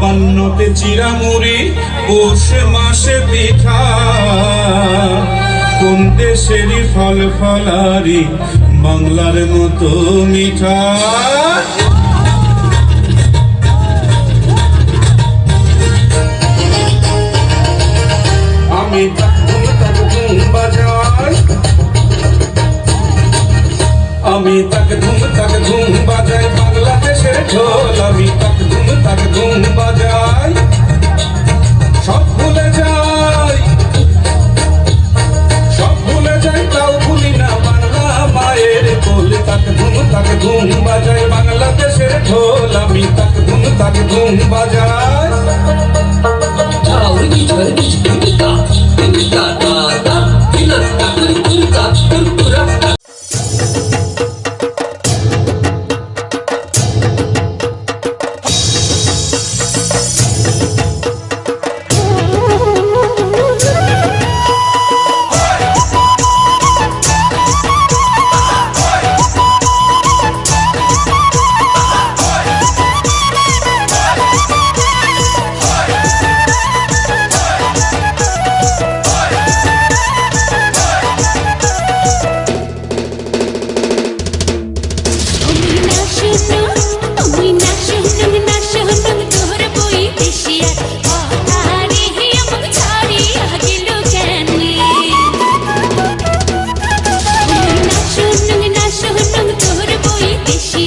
নবান্নতে চিরামুড়ি, পৌষ মাসে পিঠা। কোন দেশেরই ফল ফলারি, বাংলার মতো মিঠা। আমি আমি তাক ধুম তাক ধুম বাজাই। বাংলাদেশের ঢোল আমি তাক ধুম তাক ধুম বাজাই সব ভুলে যাই সব ভুলে যাই তাও ভুলি না বাংলা মায়ের কোল তাক ধুম তাক ধুম বাজাই বাংলাদেশের ঢোল আমি তাক ধুম তাক ধুম বাজাই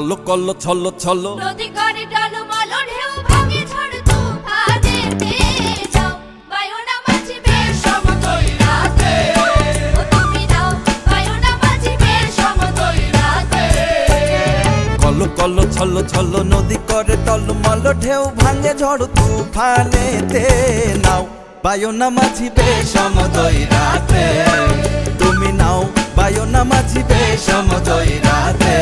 কল কল ছল ছল নদী করে টলমল ঢেউ ভাঙে ঝড় তুফানেতে যাও বায়ুনা বাঁচিবে সমতল রাতে ও তুমি দাও বায়ুনা সমতল রাতে ছল নদী করে টলমল ঢেউ ভাঙে ঝড় তুফানেতে। নাও বায়না মাঝিবে সমদয় রাতে তুমি নাও বায়না সমদয় রাতে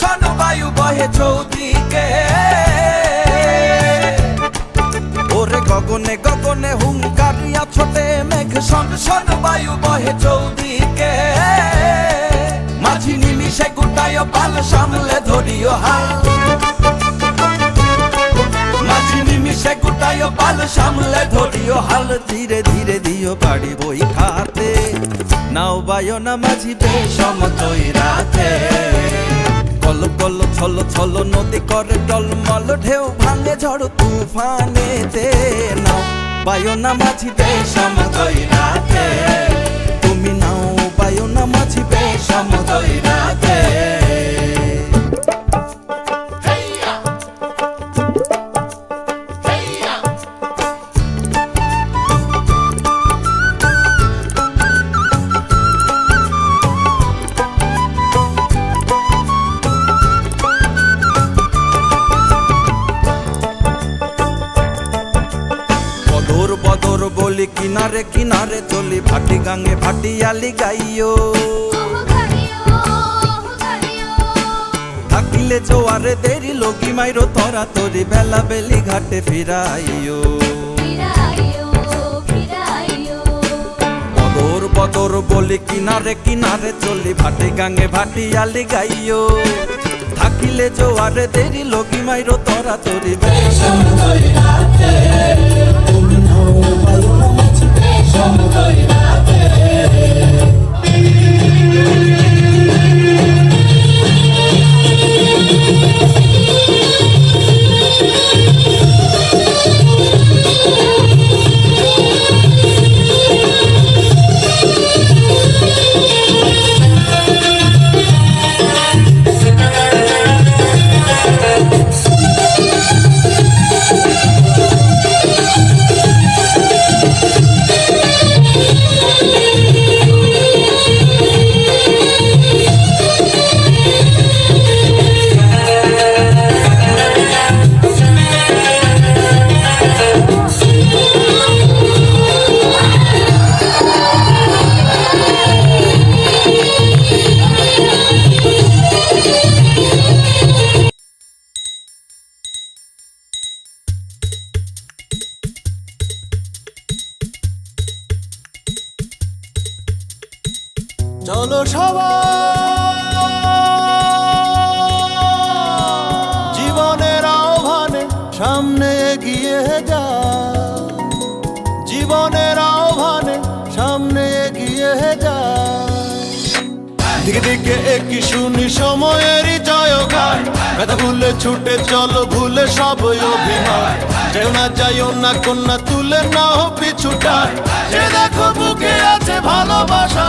শন বায়ু বহে চৌদিকে। ওরে গগনে গগনে হুঙ্কারিয়া ছোটে মেঘ শন বায়ু বহে চৌদিকে। মাঝি নিমিষে গুটায় পাল, সামলে ধরিও হাল। মাঝি নিমিষে গুটায় পাল, সামলে ধরিও হাল। ধীরে ধীরে দিও বাড়ি বই খাতে। নাও বায়না মাঝি সমতই রাতে। কল কল ছল ছল, নদী করে টলমল, ঢেউ ভাঙে ঝড় তুফানেতে। নাও, বায়না মাঝি সময় রাতে। বলি কিনারে কিনারে চলি ভাটি গাঙে ভাটিয়ালি গাইও থাকিলে জোয়ারে দেরি লগি মাইরো তরা তরি বেলা বেলি ঘাটে ফিরাইও বদর বদর বলি কিনারে কিনারে চলি ভাটি গাঙে ভাটিয়ালি গাইও থাকিলে জোয়ারে দেরি লগি মাইরো তরা তরি ও চলো সবাই জীবনের আহ্বানে সামনে এগিয়ে যা। জীবনের আহ্বানে সামনে এগিয়ে যা। দিকে দিকে একই শুনি সময়েরই জয় গান ব্যথা ভুলে ছুটে চলো, ভুলে সব অভিমান। যেও না, যাইও না, কন্যা তুলে নাও পিছুটা সে দেখো বুকে আছে ভালোবাসা